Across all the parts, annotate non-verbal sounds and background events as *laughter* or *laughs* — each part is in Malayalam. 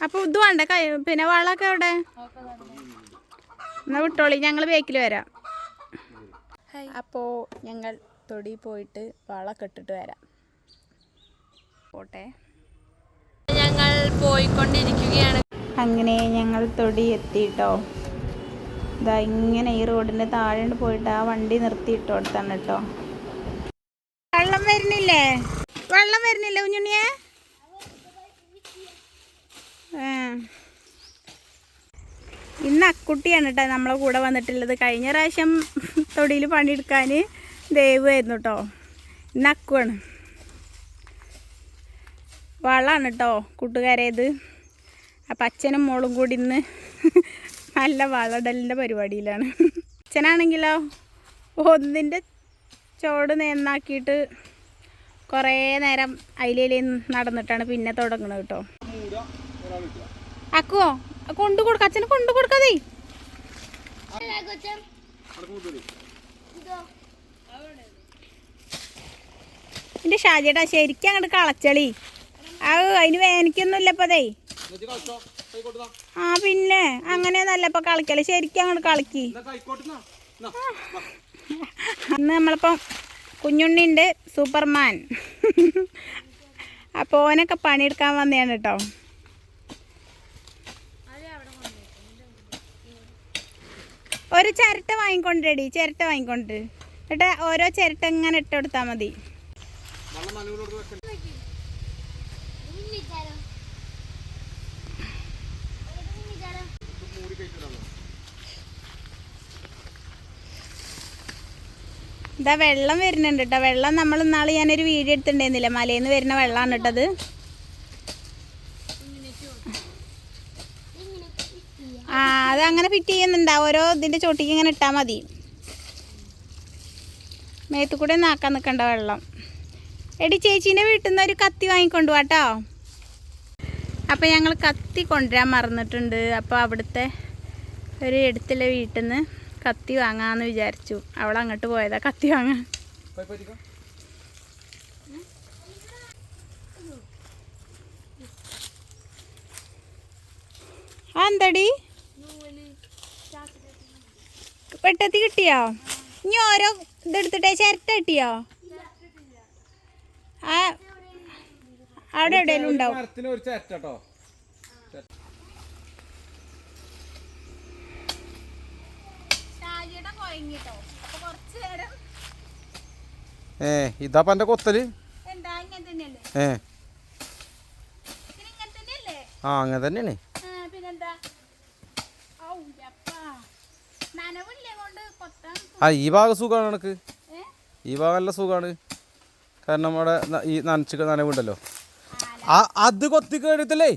അപ്പൊ ഇത് വേണ്ട കൈ പിന്നെ വളമൊക്കെ അവിടെ എന്നാ വിട്ടോളി ഞങ്ങൾ ബേക്കിൽ വരാം. അപ്പോ ഞങ്ങൾ തൊടി പോയിട്ട് വളമൊക്കെ ഇട്ടിട്ട് വരാം. പോട്ടെ. ഞങ്ങൾ പോയിക്കൊണ്ടിരിക്കുകയാണ്. അങ്ങനെ ഞങ്ങൾ തൊടി എത്തിയിട്ടോ ഇതാ ഇങ്ങനെ ഈ റോഡിന്റെ താഴെ പോയിട്ട് ആ വണ്ടി നിർത്തിയിട്ടോ അടുത്താണ് കേട്ടോ. വെള്ളം വരുന്നില്ലേ? വെള്ളം വരുന്നില്ലേ കുഞ്ഞുണ്ണിയെ. ഇന്ന് അക്കുട്ടിയാണ് കേട്ടോ നമ്മളെ കൂടെ വന്നിട്ടുള്ളത്. കഴിഞ്ഞ പ്രാവശ്യം തൊടിയിൽ പണിയെടുക്കാൻ ദൈവമായിരുന്നു കേട്ടോ ഇന്ന് അക്കുവാണ്. വളമാണ് കേട്ടോ കൂട്ടുകാരേത്. അപ്പം അച്ഛനും മോളും കൂടി ഇന്ന് നല്ല വളടലിന്റെ പരിപാടിയിലാണ്. അച്ഛനാണെങ്കിലോ ഒന്നിന്റെ ചോട് നേന്നാക്കിയിട്ട് കുറേ നേരം അതിലേ നടന്നിട്ടാണ് പിന്നെ തുടങ്ങുന്നത് കേട്ടോ അക്കുവോ? കൊണ്ടു കൊടുക്ക അച്ഛന് കൊണ്ടു കൊടുക്കാതെ എന്റെ ഷാജിയേട്ടാ ശരിക്കും അങ്ങോട്ട് കളച്ചളി. ആ അതിന് വേനിക്കൊന്നുമില്ല ഇപ്പൊ അതേ ആ പിന്നെ അങ്ങനെ ഇപ്പൊ കളിക്കൽ. ശരിക്കും അങ്ങോട്ട് കളിക്കി. അന്ന് നമ്മളിപ്പം കുഞ്ഞുണ്ണിണ്ട് സൂപ്പർമാൻ. അപ്പോൾ ഓനൊക്കെ പണിയെടുക്കാൻ വന്നതാണ് കേട്ടോ. ഒരു ചിരട്ട വാങ്ങിക്കൊണ്ടിരടി ചിരട്ട വാങ്ങിക്കൊണ്ട് എന്നിട്ട് ഓരോ ചിരട്ട ഇങ്ങനെ ഇട്ട് കൊടുത്താൽ മതി. ഇതാ വെള്ളം വരുന്നുണ്ട് കേട്ടോ വെള്ളം നമ്മൾ ഇന്നാൾ ഞാനൊരു വീഡിയോ എടുത്തിട്ടുണ്ടായിരുന്നില്ല. മലയിൽ നിന്ന് വരുന്ന വെള്ളമാണ് കേട്ടത് ആ അത് അങ്ങനെ ഫിറ്റ് ചെയ്യുന്നുണ്ടാവും ഓരോ ഇതിന്റെ ചോട്ടിക്ക് ഇങ്ങനെ ഇട്ടാൽ മതി. മേത്തു കൂടെ നാക്കാൻ നിൽക്കണ്ട വെള്ളം. എടി ചേച്ചീന്റെ വീട്ടിൽ നിന്ന് ഒരു കത്തി വാങ്ങിക്കൊണ്ടു കേട്ടോ അപ്പോൾ ഞങ്ങൾ കത്തി കൊണ്ടുവരാൻ മറന്നിട്ടുണ്ട്. അപ്പോൾ അവിടുത്തെ ഒരു എടുത്തുള്ള വീട്ടിൽ നിന്ന് കത്തി വാങ്ങാമെന്ന് വിചാരിച്ചു. അവൾ അങ്ങോട്ട് പോയതാ കത്തി വാങ്ങാൻ. ആ എന്താടി? വെട്ടത്തി കിട്ടിയോ? ഇനി ഓരോ ഇതെടുത്തിട്ടേ ചിരട്ട കിട്ടിയോ? ആ അവിടെ എവിടെയെങ്കിലും ഉണ്ടാവും. ഏ ഇതാപ്പ എന്റെ കൊത്തൽ. എന്താ ഇങ്ങനെ തന്നെയല്ലേ? ഏ. ആ അങ്ങനെ തന്നെയാണ് ആ, പിന്നെന്താ ഔ, യപ്പാ. നനവില്ലേ കൊണ്ട് കൊത്താൻ ആ ഈ ഭാഗം സുഖമാണ് എനിക്ക് ഈ ഭാഗം നല്ല സുഖമാണ്. കാരണം അവിടെ ഈ നനച്ച് നനവുണ്ടല്ലോ. ആ അത് കൊത്തി കഴിഞ്ഞിട്ടല്ലേ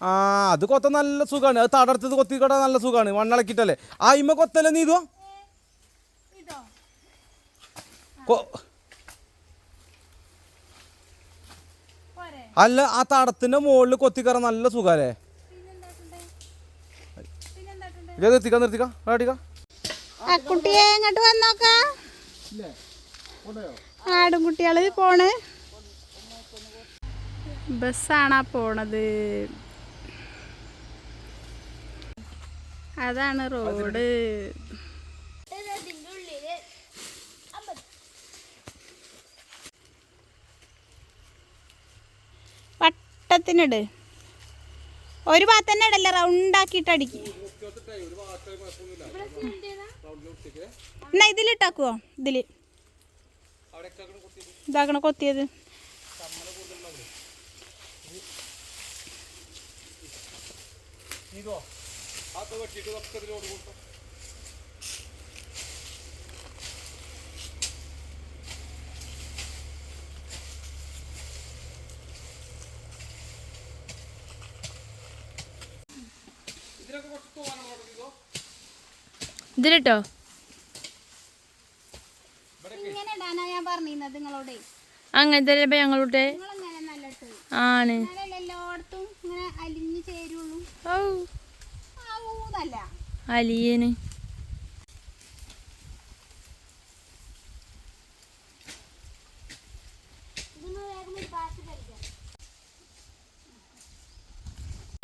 ആ അത് കൊത്ത നല്ല സുഖമാണ്. അത് തടർത്തത് കൊത്തി കേട്ടാ നല്ല സുഖമാണ്. മണ്ണിളക്കിട്ടല്ലേ? ആ ഇമ്മ കൊത്തല്ലേ നീ ഇതോ. അല്ല ആ തടത്തിന്റെ മുകളിൽ കൊത്തിക്കറ നല്ല സുഖമല്ലേ? ഇത് നിർത്തിക്കാം നിർത്തിക്കാം? അടിക്കാം ആ കുട്ടിയെ ഇങ്ങോട്ട് വന്നോക്കാ ആടും കുട്ടികൾ പോണ്. ബസ്സാണാ പോണത്. അതാണ് റോഡ്. വട്ടത്തിനിട്. ഒരു ഭാഗത്ത് തന്നെ ഇടല്ല? റൗണ്ട് ആക്കിട്ട് അടിക്ക്. എന്നാ ഇതിലിട്ടാക്കുവോ ഇതിൽ. ഇതാക്കണ കൊത്തിയത്? ഇതിലിട്ടോ ഇങ്ങനെ ഇടാനാ ഞാൻ പറഞ്ഞിരുന്നത് നിങ്ങളോട്. അങ്ങനത്തെ ഞങ്ങളുടെ ആണ്. അലിയന്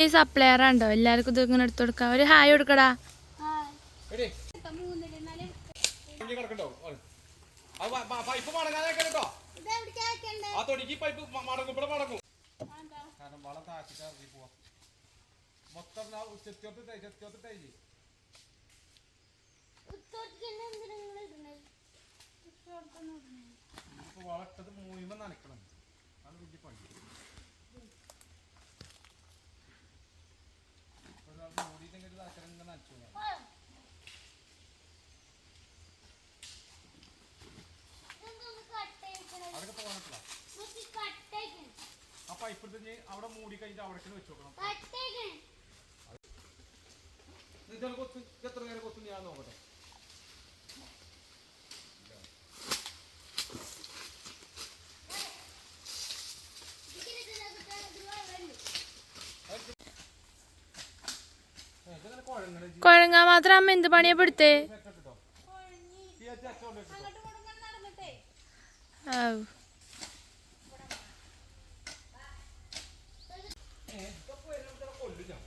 ഈ സപ്ലയർ ഉണ്ടോ എല്ലാവർക്കും ഇത് ഇങ്ങനെ എടുത്തു കൊടുക്കാം. ഒരു ഹായ് കൊടുക്കടാ. വളട്ടത് മൂന്ന് കിടക്കണ്ടോ? ഓ. അത് പ- പ- പൈപ്പ് മടങ്ങാതെ കേട്ടോ ആ തൊടിക്ക് പൈപ്പ് മ- മടങ്ങും ഇവിടെ മടങ്ങും കാരണം വളം താഴ്ത്തിട്ട് ഇറങ്ങി പോവാം മൊത്തം ആ ചെത്തിയോത്ത് തേയ് ചെത്തിയോത്ത് തേയ് ഇപ്പൊ വളട്ടത് മൂയുമ്പോ നനക്കണം അതാണ് വലിയ പണി ഒരാൾ മൂടിയിട്ടെങ്കിൽ നനക്കണം ഇങ്ങനെ നനച്ചു പോകാം. അതൊക്കെ പോകാനല്ല ആ പൈപ്പ് എടുത്ത് ഇനി അവിടെ മൂടി കഴിഞ്ഞിട്ട് അവിടെ വെച്ച് നോക്കണം. നിങ്ങൾ കൊത്തു എത്ര നേരം കൊത്തു ഞാൻ നോക്കട്ടെ. കുഴങ്ങാൻ മാത്രം അമ്മ എന്ത് പണിയാ പെടുത്തേ? set ഇട്ടോ. ഈ അച്ഛൻ അച്ഛൻ കൊണ്ട് വെച്ചിട്ടോ. ആവ്. ഏ, ഇതൊക്കെ വരുമ്പോ ചില കൊല്ലും ഞാൻ.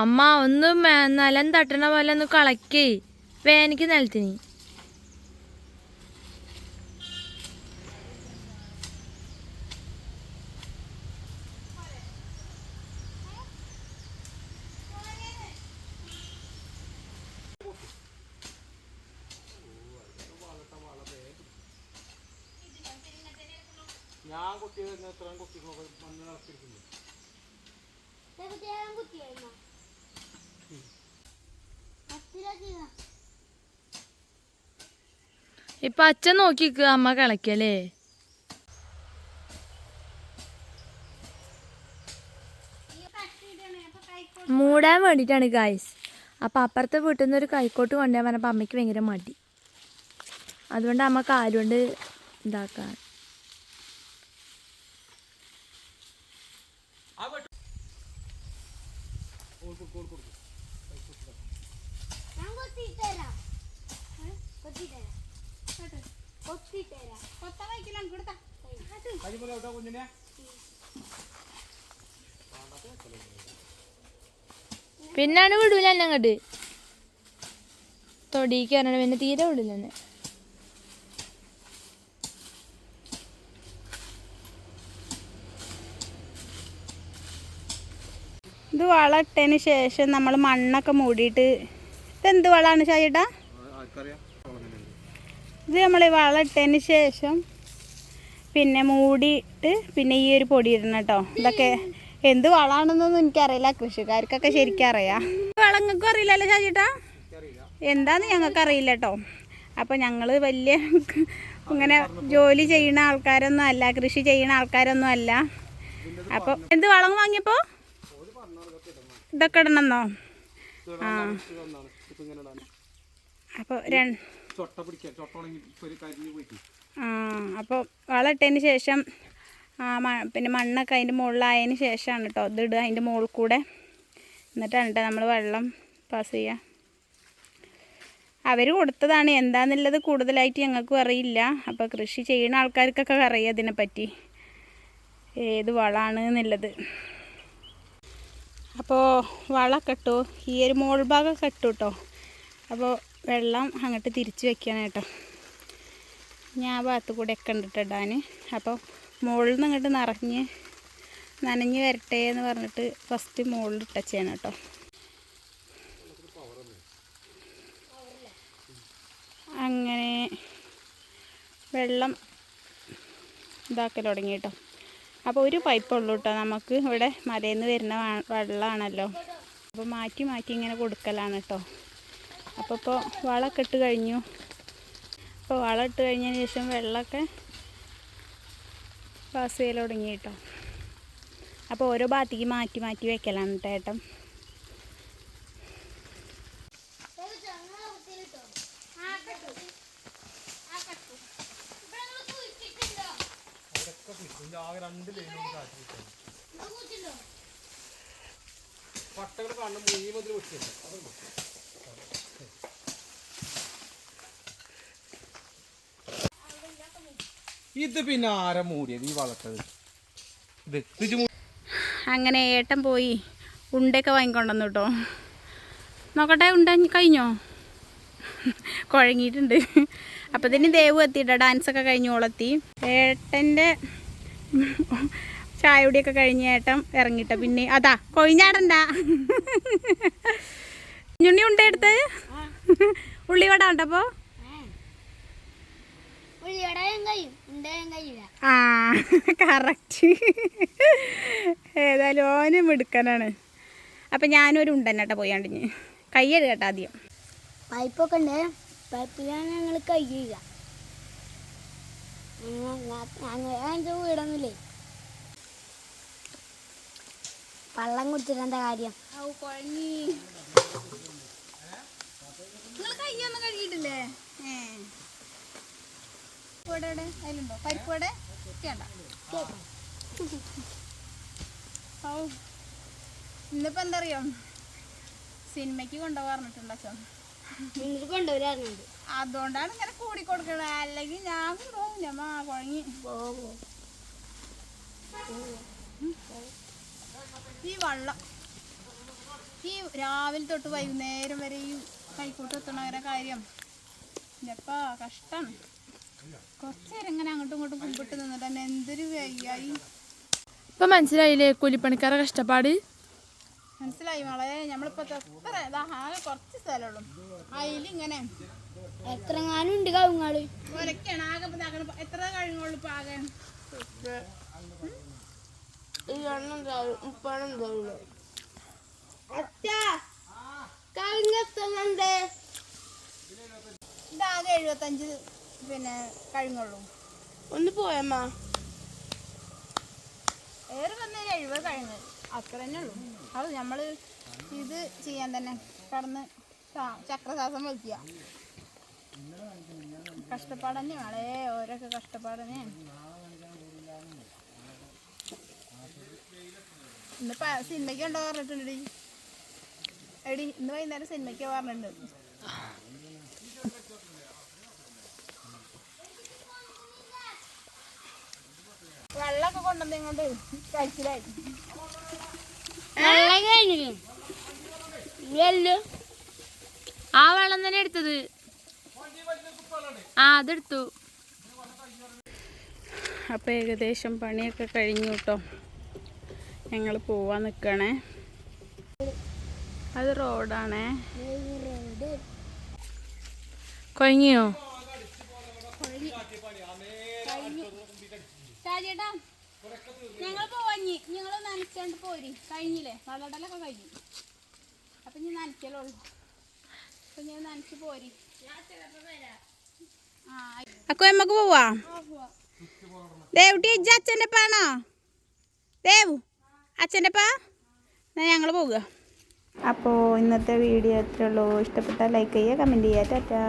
അമ്മ ഒന്ന് നിലം തട്ടണ പോലെ ഒന്ന് കളക്കേ. വേനയ്ക്ക് നിലത്തിന്. ഞാൻ കുത്തിയത് എത്രയും കുത്തി മണ്ണ് നടത്തിയിരിക്കുന്നു. ഇപ്പൊ അച്ഛൻ നോക്കിക്ക് അമ്മ കളക്കല്ലേ മൂടാൻ വേണ്ടിയിട്ടാണ് ഗായ്സ് അപ്പൊ അപ്പുറത്തെ വീട്ടിൽ നിന്ന് ഒരു കൈക്കോട്ട് കൊണ്ടുപോകാൻ പറഞ്ഞപ്പോൾ അമ്മയ്ക്ക് ഭയങ്കര മടി. അതുകൊണ്ട് അമ്മ കാലുകൊണ്ട് ഇതാക്കാൻ കൊടുത്താ. കുഞ്ഞിനെ. പിന്നാണ് വിടൂല എന്നെ അങ്ങോട്ട് തൊടിക്ക് പറഞ്ഞ പിന്നെ തീരെ വിടില്ല എന്നെ. ഇത് വളട്ടതിന് ഇട്ടതിന് ശേഷം നമ്മൾ മണ്ണൊക്കെ മൂടിയിട്ട് ഇതെന്ത് വളമാണ് ഷായിട്ടാ ഇത് നമ്മൾ വളം ശേഷം പിന്നെ മൂടിയിട്ട് പിന്നെ ഈ ഒരു പൊടി ഇടണം കേട്ടോ. ഇതൊക്കെ എന്ത് വളമാണെന്നൊന്നും എനിക്കറിയില്ല. കൃഷിക്കാർക്കൊക്കെ ശരിക്കും അറിയാം. വളം നിങ്ങൾക്കും അറിയില്ലല്ലോ ഷാജിട്ടാ? എന്താന്ന് ഞങ്ങൾക്ക് അറിയില്ല കേട്ടോ. അപ്പോൾ ഞങ്ങൾ വലിയ *laughs* ഇങ്ങനെ ജോലി ചെയ്യുന്ന ആൾക്കാരൊന്നും അല്ല കൃഷി ചെയ്യുന്ന ആൾക്കാരൊന്നും അല്ല. അപ്പോൾ എന്ത് വളം വാങ്ങിയപ്പോൾ ഇതൊക്കെ ഇടണമെന്നോ ആ. അപ്പോൾ രണ്ട് ചൊട്ട പിടിക്കാൻ ചൊട്ട അപ്പോൾ വളം ഇട്ടതിന് ശേഷം പിന്നെ മണ്ണൊക്കെ അതിന്റെ മുകളിലായതിന് ശേഷമാണ് കേട്ടോ ഇത് ഇടുക. അതിന്റെ മുകളിൽ കൂടെ എന്നിട്ടാണ് കേട്ടോ നമ്മൾ വെള്ളം പാസ് ചെയ്യുക അവർ കൊടുത്തതാണ്. എന്താണെന്നുള്ളത് കൂടുതലായിട്ട് ഞങ്ങൾക്കും അറിയില്ല. അപ്പോൾ കൃഷി ചെയ്യുന്ന ആൾക്കാർക്കൊക്കെ അറിയാം അതിനെപ്പറ്റി ഏത് വളമാണ് എന്നുള്ളത്. അപ്പോൾ വളമൊക്കെ ഇട്ടു. ഈ ഒരു മോൾ ഭാഗമൊക്കെ ഇട്ടു കേട്ടോ അപ്പോൾ വെള്ളം അങ്ങോട്ട് തിരിച്ച് വെക്കണം കേട്ടോ. ഞാൻ ഭാഗത്ത് കൂടെ ഒക്കെ ഉണ്ടിട്ടിടാൻ അപ്പോൾ മുകളിൽ നിന്ന് ഇങ്ങോട്ട് നിറഞ്ഞ് നനഞ്ഞ് വരട്ടെ എന്ന് പറഞ്ഞിട്ട് ഫസ്റ്റ് മുകളിൽ ഇട്ടച്ചാണ് കേട്ടോ. അങ്ങനെ വെള്ളം ഇതാക്കൽ തുടങ്ങി കേട്ടോ. അപ്പോൾ ഒരു പൈപ്പ് ഉള്ളൂ കേട്ടോ. നമുക്ക് ഇവിടെ മലയിൽ നിന്ന് വരുന്ന വെള്ളമാണല്ലോ അപ്പോൾ മാറ്റി മാറ്റി ഇങ്ങനെ കൊടുക്കലാണ് കേട്ടോ. അപ്പോൾ ഇപ്പോൾ വളമൊക്കെ ഇട്ട് കഴിഞ്ഞു. അപ്പോൾ വളം ഇട്ട് കഴിഞ്ഞതിന് ശേഷം വെള്ളമൊക്കെ പാസ് ചെയ്യൽ തുടങ്ങി കേട്ടോ. അപ്പോൾ ഓരോ ഭാഗത്തേക്ക് മാറ്റി മാറ്റി വെക്കലാണ് കേട്ടോ ഏട്ടൻ പട്ടകൾ കാണുമ്പോൾ ഈ മുതൽ വെച്ചിട്ടുണ്ട് അതുണ്ട് ഇത് പിന്നെ ആര മൂടിയത് ഈ വളർത്തത് ഇത് ഇത് അങ്ങനെ ഏട്ടൻ പോയി ഉണ്ടൊക്കെ വാങ്ങിക്കൊണ്ടു കേട്ടോ. നോക്കട്ടെ ഉണ്ട കഴിഞ്ഞോ? കുഴങ്ങിയിട്ടുണ്ട്. അപ്പം തന്നെ ദേവ് എത്തിയിട്ടോ ഡാൻസൊക്കെ കഴിഞ്ഞ് ഓളെത്തി ഏട്ടന്റെ ചായ കുടിയൊക്കെ കഴിഞ്ഞ് ഏട്ടൻ ഇറങ്ങിയിട്ട. പിന്നെ അതാ കൊഴിഞ്ഞാടണ്ട. ഞുണ്ണി ഉണ്ട എടുത്ത് ഉള്ളിവട ഉണ്ടപ്പോ ആ കറക്റ്റ് ഏതായാലും ഓനും മിടുക്കനാണ്. അപ്പം ഞാനൊരു ഉണ്ടെന്നെട്ടാ പോയാണ്ട് ഞാൻ കയ്യെടു കേട്ടോ ആദ്യം. പൈപ്പൊക്കെ ഉണ്ട്. പൈപ്പിലാണ് ഞങ്ങൾ കഴിയുക ഞങ്ങളുടെ വീടൊന്നുമില്ലേ? വെള്ളം കുടിച്ചിട്ട് എന്താ കാര്യം ഇവിടെ എവിടെ? അതിലുണ്ടോ? പരിപ്പ് ഇവിടെ വേണ്ട. ഓ ഇന്നിപ്പോ എന്താ അറിയോ സിനിമയ്ക്ക് അച്ഛൻ. നിങ്ങൾക്ക് കൊണ്ടുവരാറുണ്ട്. അതുകൊണ്ടാണ് ഇങ്ങനെ കൂടി കൊടുക്കണത് അല്ലെങ്കിൽ ഞാൻ കൊണ്ടുപോകും. ഞമ്മ കുഴങ്ങി. ഈ വള്ളം. ഈ രാവിലെ തൊട്ട് വൈകുന്നേരം വരെ ഈ കൈക്കോട്ട് എത്തണവരെ കാര്യം. ഇല്ലപ്പാ കഷ്ടാണ്. കുറച്ച് നേരം ഇങ്ങനെ അങ്ങോട്ടും ഇങ്ങോട്ടും കുമ്പിട്ട് നിന്നിട്ട് തന്നെ എന്തൊരു വയ്യായി. ഇപ്പൊ മനസ്സിലായില്ലേ കൂലിപ്പണിക്കാരെ കഷ്ടപ്പാട്? മനസ്സിലായി മോളെ. നമ്മളിപ്പോ എത്ര ആകെ കുറച്ച് സ്ഥലമുള്ളൂ. അതിലിങ്ങനെ എത്രങ്ങാനും ഉണ്ട് കവുങ്ങൾ. ഒരക്കാണ് ആകെ എത്ര കഴിഞ്ഞുള്ളൂ ഇപ്പൊ ആകെ? ഇതാകെ എഴുപത്തഞ്ച് പിന്നെ കഴിഞ്ഞുള്ളൂ ഒന്ന് പോയമ്മ ഏറെ വന്നതിന് എഴുപത് കഴിഞ്ഞ്. അത്ര തന്നെ ഉള്ളൂ. അത് നമ്മൾ ഇത് ചെയ്യാൻ തന്നെ കടന്ന് ശ്വാ- ചക്രശ്വാസം വലിക്കുക കഷ്ടപ്പാട് തന്നെ ആളെ ഓരോക്കെ കഷ്ടപ്പാട് ഇന്ന് ഇന്നിപ്പോ സിനിമയ്ക്ക് ഉണ്ടോ പറഞ്ഞിട്ടുണ്ട് എടി ഇന്ന് വൈകുന്നേരം സിനിമയ്ക്ക് പറഞ്ഞിട്ടുണ്ട്. വെള്ളമൊക്കെ കൊണ്ടുവന്ന് ഇങ്ങോട്ട് കഴിച്ചിലായി വെള്ളം കഴിഞ്ഞു ആ വെള്ളം തന്നെ എടുത്തത്. ആ അതെടുത്തു. അപ്പോൾ ഏകദേശം പണിയൊക്കെ കഴിഞ്ഞു കേട്ടോ. ഞങ്ങൾ പോവാൻ നിൽക്കണേ അത് റോഡാണേ. കൊഴങ്ങിയോ? ഷാജിയേട്ടാ ഞങ്ങൾ പോവാഞ്ഞി നിങ്ങൾ നനച്ചോണ്ട് പോരി. കഴിഞ്ഞില്ലേ? വെള്ളടലൊക്കെ കഴിഞ്ഞു. അപ്പൊ ഞാൻ നനയ്ക്കലുള്ളൂ അപ്പൊ ഞാൻ നനച്ച് പോരി. അക്കോ നമ്മക്ക് പോവാ? ദേവുട്ടി ഇജ്ജ് അച്ഛന്റെ പാണോ ദേവു അച്ഛന്റെ പാ എന്നാ ഞങ്ങൾ പോവുക. അപ്പോൾ ഇന്നത്തെ വീഡിയോ എത്രയുള്ളൂ ഇഷ്ടപ്പെട്ടാൽ ലൈക്ക് ചെയ്യുക കമന്റ് ചെയ്യുക. ടാറ്റാ.